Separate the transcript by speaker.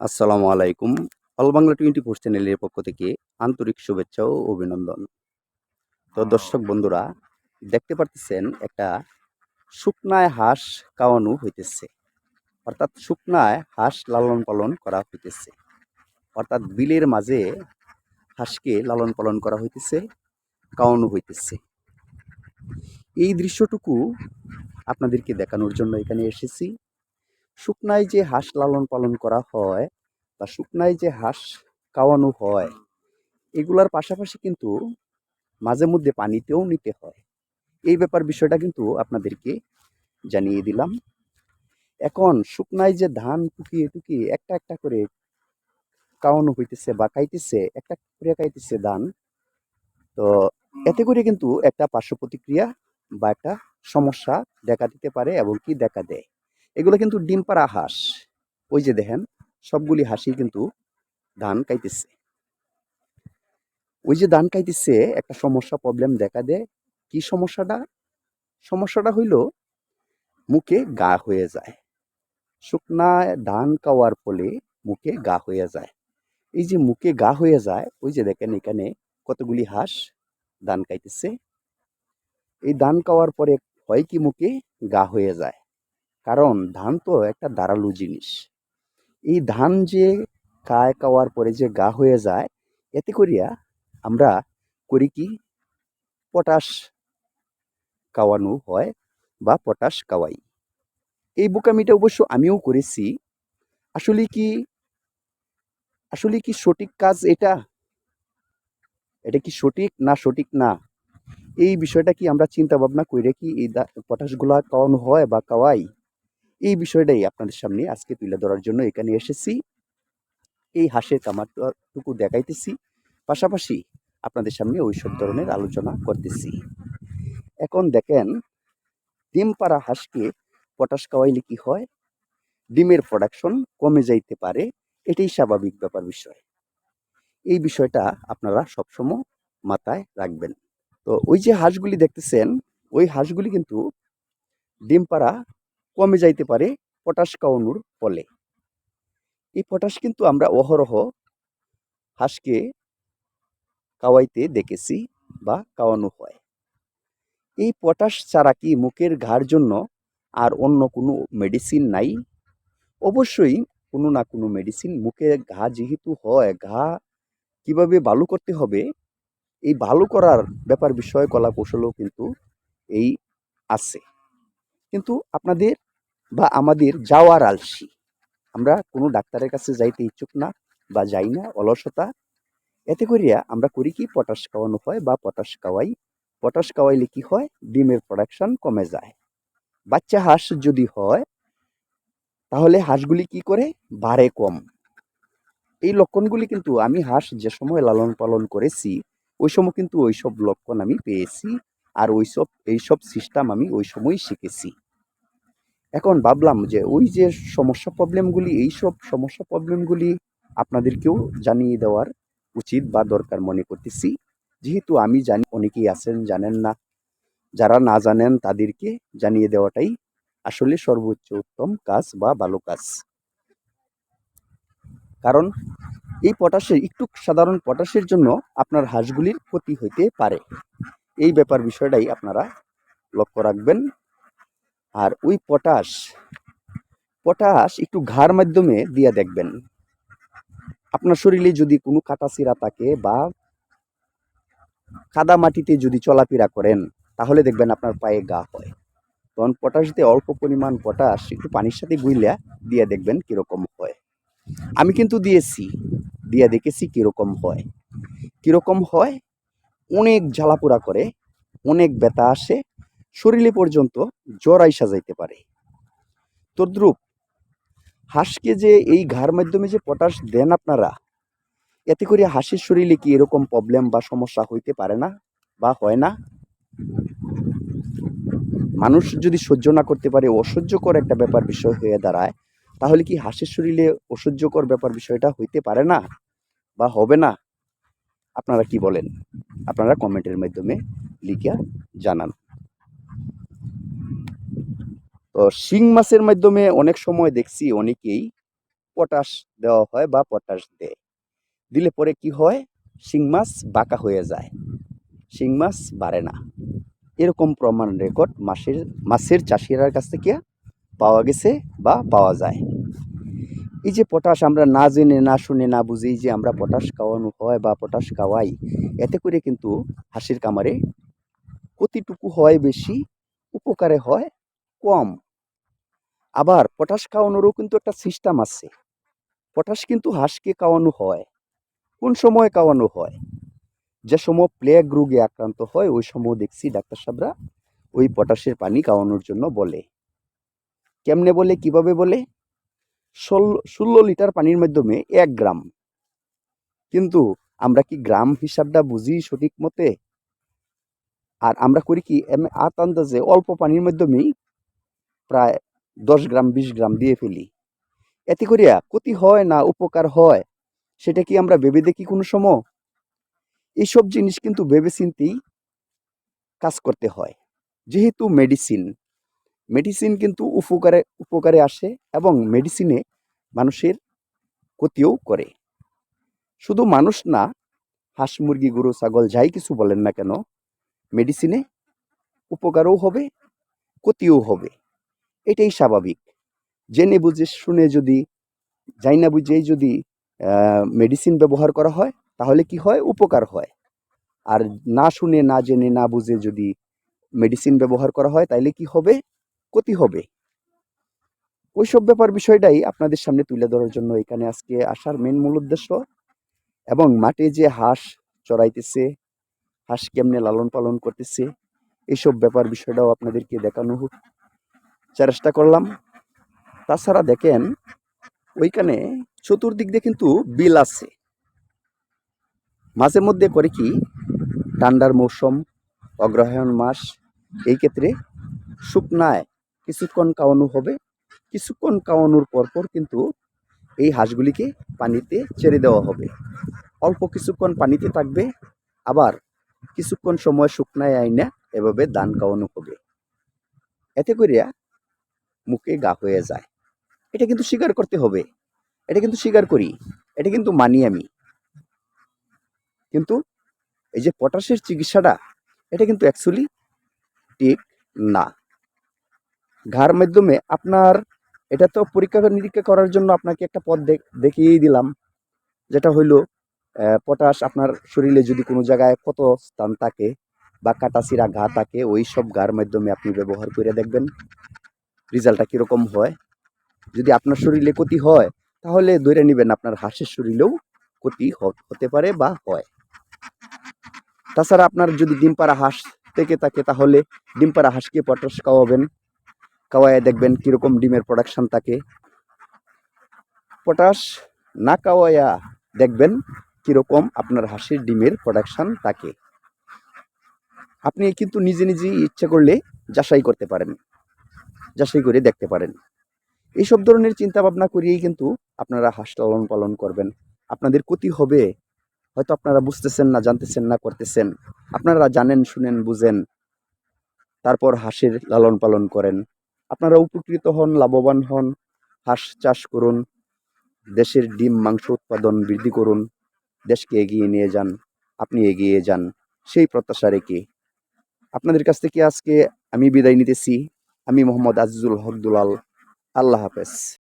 Speaker 1: আসসালামু আলাইকুম। All Bangla twenty four চ্যানেলের পক্ষ থেকে আন্তরিক শুভেচ্ছা ও অভিনন্দন। তো দর্শক বন্ধুরা দেখতে পারতেছেন একটা শুকনায় হাঁস খাওয়ানো হইতেছে। অর্থাৎ শুকনায় হাঁস লালন পালন করা হইতেছে। অর্থাৎ বিলের মাঝে হাঁসকে লালন পালন করা হইতেছে খাওয়ানো হইতেছে। এই দৃশ্যটুকু আপনাদেরকে দেখানোর জন্য এখানে এসেছি। শুকনায় যে হাঁস লালন পালন করা হয় বা শুকনায় যে হাঁস খাওয়ানো হয়, এগুলার পাশাপাশি কিন্তু মাঝে মধ্যে পানিতেও নিতে হয়। এই ব্যাপার বিষয়টা কিন্তু আপনাদেরকে জানিয়ে দিলাম। এখন শুকনায় যে ধান টুকিয়ে টুকিয়ে একটা একটা করে খাওয়ানো হইতেছে বা খাইতেছে একটা করে খাইতেছে ধান, তো এতে করে কিন্তু একটা পার্শ্ব প্রতিক্রিয়া বা একটা সমস্যা দেখা দিতে পারে এবং কি দেখা দেয়। এগুলো কিন্তু ডিম পাড়া হাঁস। ওই যে দেখেন, সবগুলি হাঁসই কিন্তু ধান খাইতেছে। ওই যে ধান খাইতেছে, একটা সমস্যা প্রবলেম দেখা দেয়। কি সমস্যাটা? সমস্যাটা হইল, মুখে গা হয়ে যায়। শুকনা ধান খাওয়ার ফলে মুখে গা হয়ে যায়। এই যে মুখে গা হয়ে যায়, ওই যে দেখেন এখানে কতগুলি হাঁস ধান খাইতেছে। এই ধান খাওয়ার পরে হয় কি মুখে গা হয়ে যায়? কারণ ধান তো একটা দাঁড়ালু জিনিস। এই ধান যে খায় খাওয়ার পরে যে গা হয়ে যায়, এতে করিয়া আমরা করি কি? পটাশ খাওয়ানো হয় বা পটাশ খাওয়াই এই বোকামিটা অবশ্য আমিও করেছি। আসলে কি আসলে কি সঠিক কাজ এটা? এটা কি সঠিক না সঠিক না? এই বিষয়টা কি আমরা চিন্তা ভাবনা করে কি এই পটাশগুলা খাওয়ানো হয় বা খাওয়াই এই বিষয়টাই আপনাদের সামনে আজকে তুলে ধরার জন্য এখানে এসেছি। এই হাঁসের কামারটুকু দেখাইতেছি, পাশাপাশি আপনাদের সামনে ওই সব ধরনের আলোচনা করতেছি। এখন দেখেন ডিম পাড়া হাঁসকে পটাশ খাওয়াইলে কি হয়? ডিমের প্রোডাকশন কমে যাইতে পারে, এটাই স্বাভাবিক ব্যাপার বিষয়। এই বিষয়টা আপনারা সবসময় মাথায় রাখবেন। তো ওই যে হাঁসগুলি দেখতেছেন, ওই হাঁসগুলি কিন্তু ডিম পাড়া কমে যাইতে পারে পটাশ খাওয়ানোর ফলে। এই পটাশ কিন্তু আমরা অহরহ হাঁসকে কাওয়াইতে দেখেছি বা কাওয়ানো হয়। এই পটাশ ছাড়া কি মুখের ঘাড় জন্য আর অন্য কোনো মেডিসিন নাই? অবশ্যই কোনো না কোনো মেডিসিন মুখে ঘা যেহেতু হয়, ঘা কীভাবে ভালো করতে হবে? এই ভালো করার ব্যাপার বিষয় কলা কৌশলও কিন্তু এই আছে। কিন্তু আপনাদের বা আমাদের যাওয়ার আলসি। আমরা কোনো ডাক্তারের কাছে যাইতে ইচ্ছুক না বা যাই না, অলসতা। এতে করিয়া আমরা করি কি, পটাশ খাওয়ানো হয় বা পটাশ খাওয়াই। পটাশ খাওয়াইলে কি হয়? ডিমের প্রোডাকশন কমে যায়। বাচ্চা হাঁস যদি হয়, তাহলে হাঁসগুলি কি করে? বাড়ে কম। এই লক্ষণগুলি কিন্তু আমি হাঁস যে সময় লালন পালন করেছি, ওই সময় কিন্তু ওইসব লক্ষণ আমি পেয়েছি। আর ওইসব, এইসব সিস্টেম আমি ওই সময় শিখেছি। এখন ভাবলাম যে ওই যে সমস্যা প্রবলেমগুলি এইসব সমস্যা প্রবলেমগুলি আপনাদেরকেও জানিয়ে দেওয়ার উচিত বা দরকার মনে করতেছি। যেহেতু আমি জানি, অনেকেই আছেন, জানেন না, যারা না জানেন তাদেরকে জানিয়ে দেওয়াটাই আসলে সর্বোচ্চ উত্তম কাজ বা ভালো কাজ। কারণ এই পটাশের একটু সাধারণ পটাশের জন্য আপনার হাঁসগুলির ক্ষতি হইতে পারে। এই ব্যাপার বিষয়টাই আপনারা লক্ষ্য রাখবেন। আর ওই পটাশ পটাশ একটু ঘাড় মাধ্যমে দিয়ে দেখবেন। আপনার শরীরে যদি কোনো কাটাছিরা থাকে বা কাদা মাটিতে যদি চলাফেরা করেন, তাহলে দেখবেন আপনার পায়ে গা হয়। তখন পটাশ দিয়ে অল্প পরিমাণ পটাশ একটু পানির সাথে গুইলা দিয়ে দেখবেন কীরকম হয়। আমি কিন্তু দিয়েছি, দিয়ে দেখেছি কীরকম হয়। কীরকম হয়? অনেক জ্বালাপোড়া করে, অনেক ব্যথা আসে শরীরে পর্যন্ত জ্বর আইসা যাইতে পারে। তদ্রুপ হাঁসকে যে এই ঘাড় মাধ্যমে যে পটাশ দেন আপনারা, এতে করে হাঁসের শরীরে কি এরকম প্রবলেম বা সমস্যা হইতে পারে না বা হয় না? মানুষ যদি সহ্য না করতে পারে, অসহ্যকর একটা ব্যাপার বিষয় হয়ে দাঁড়ায়, তাহলে কি হাঁসের শরীরে অসহ্যকর ব্যাপার বিষয়টা হইতে পারে না বা হবে না? আপনারা কি বলেন? আপনারা কমেন্টের মাধ্যমে লিখিয়া জানান। শিং মাছের মাধ্যমে অনেক সময় দেখছি অনেকেই পটাশ দেওয়া হয় বা পটাশ দেয়। দিলে পরে কি হয়? শিং মাছ বাঁকা হয়ে যায়। শিং মাছ বাড়ে না। এরকম প্রমাণ রেকর্ড মাসের, মাছের চাষিরার কাছ থেকে পাওয়া গেছে বা পাওয়া যায়। এই যে পটাশ আমরা না জেনে, না শুনে, না বুঝি যে আমরা পটাশ খাওয়ানো হয় বা পটাশ খাওয়াই, এতে করে কিন্তু হাসির কামারে কতটুকু হয় বেশি, উপকারে হয় কম। আবার পটাশ খাওয়ানোরও কিন্তু একটা সিস্টেম আছে। পটাশ কিন্তু হাঁসকে খাওয়ানো হয়। কোন সময় খাওয়ানো হয়? যে সময় প্লেগ রোগে আক্রান্ত হয়, ওই সময় দেখছি ডাক্তার সাহেবরা ওই পটাশের পানি খাওয়ানোর জন্য বলে। কেমনে বলে, কীভাবে বলে? ষোলো লিটার পানির মাধ্যমে এক গ্রাম। কিন্তু আমরা কি গ্রাম হিসাবটা বুঝি সঠিক মতে? আর আমরা করি কি আত আন্দাজে অল্প পানির মাধ্যমেই প্রায় দশ গ্রাম, বিশ গ্রাম দিয়ে ফেলি। এতে করিয়া ক্ষতি হয় না, উপকার হয়, সেটা কি আমরা ভেবে দেখি কোনো সময়? এইসব জিনিস কিন্তু ভেবে চিন্তেই কাজ করতে হয়। যেহেতু মেডিসিন মেডিসিন কিন্তু উপকারে উপকারে আসে এবং মেডিসিনে মানুষের ক্ষতিও করে। শুধু মানুষ না, হাঁস, মুরগি, গরু, ছাগল যাই কিছু বলেন না কেন মেডিসিনে উপকারও হবে, ক্ষতিও হবে। এটাই স্বাভাবিক। জেনে বুঝে শুনে যদি যাই না বুঝেই যদি মেডিসিন ব্যবহার করা হয়, তাহলে কি হয়? উপকার হয়। আর না শুনে, না জেনে, না বুঝে যদি মেডিসিন ব্যবহার করা হয় তাহলে কি হবে? ক্ষতি হবে। ওইসব ব্যাপার বিষয়টাই আপনাদের সামনে তুলে ধরার জন্য এখানে আজকে আসার মেন মূল উদ্দেশ্য। এবং মাঠে যে হাঁস চড়াইতেছে, হাঁস কেমনে লালন পালন করতেছে এইসব ব্যাপার বিষয়টাও আপনাদেরকে দেখানো চেষ্টা করলাম। তাছাড়া দেখেন, ওইখানে চতুর্দিক দিয়ে কিন্তু বিল আছে। মাঝে মধ্যে করে কি, ঠান্ডার মৌসুম, অগ্রহায়ণ মাস, এই ক্ষেত্রে শুকনায় কিছুক্ষণ কাওয়ানো হবে। কিছুক্ষণ কাওয়ানোর পরপর কিন্তু এই হাঁসগুলিকে পানিতে ছেড়ে দেওয়া হবে। অল্প কিছুক্ষণ পানিতে থাকবে, আবার কিছুক্ষণ সময় শুকনায় আইনা এভাবে দান খাওয়ানো হবে। এতে করিয়া মুখে গা হয়ে যায়। এটা কিন্তু স্বীকার করতে হবে। এটা কিন্তু স্বীকার করি। এটা কিন্তু মানি আমি। কিন্তু এই যে পটাশের চিকিৎসাটা, এটা কিন্তু অ্যাকচুয়ালি ঠিক না। ঘাড় মাধ্যমে আপনার এটা তো পরীক্ষা নিরীক্ষা করার জন্য আপনাকে একটা পথ দেখ- দেখিয়েই দিলাম। যেটা হইল পটাশ আপনার শরীরে যদি কোনো জায়গায় কত স্থান থাকে বা কাটাছিরা ঘা থাকে, ওই সব ঘার মাধ্যমে আপনি ব্যবহার করে দেখবেন। রেজাল্টটা কীরকম হয়? যদি আপনার শরীরে ক্ষতি হয়, তাহলে ধরে নেবেন আপনার হাঁসের শরীরেও ক্ষতি হতে পারে বা হয়। তাছাড়া আপনার যদি ডিম পাড়া হাঁস থেকে থাকে, তাহলে ডিম পাড়া হাঁসকে পটাশ খাওয়াবেন। খাওয়ায় দেখবেন কীরকম ডিমের প্রোডাকশন থাকে। পটাশ না খাওয়ায়া দেখবেন কীরকম আপনার হাঁসের ডিমের প্রোডাকশন থাকে। আপনি কিন্তু নিজে নিজেই ইচ্ছা করলে যাচাই করতে পারেন। যাচাই করে দেখতে পারেন। এইসব ধরনের চিন্তা ভাবনা করিয়েই কিন্তু আপনারা হাঁস লালন পালন করবেন। আপনাদের ক্ষতি হবে। হয়তো আপনারা বুঝতেছেন না, জানতেছেন না, করতেছেন। আপনারা জানেন, শুনেন, বুঝেন। তারপর হাঁসের লালন পালন করেন। আপনারা উপকৃত হন, লাভবান হন। হাঁস চাষ করুন। দেশের ডিম, মাংস উৎপাদন বৃদ্ধি করুন। দেশকে এগিয়ে নিয়ে যান। আপনি এগিয়ে যান। সেই প্রত্যাশা রেখে। আপনাদের কাছ থেকে আজকে আমি বিদায় নিতেছি। আমি মোহাম্মদ আজিজুল হক দুলাল। আল্লাহ হাফেজ।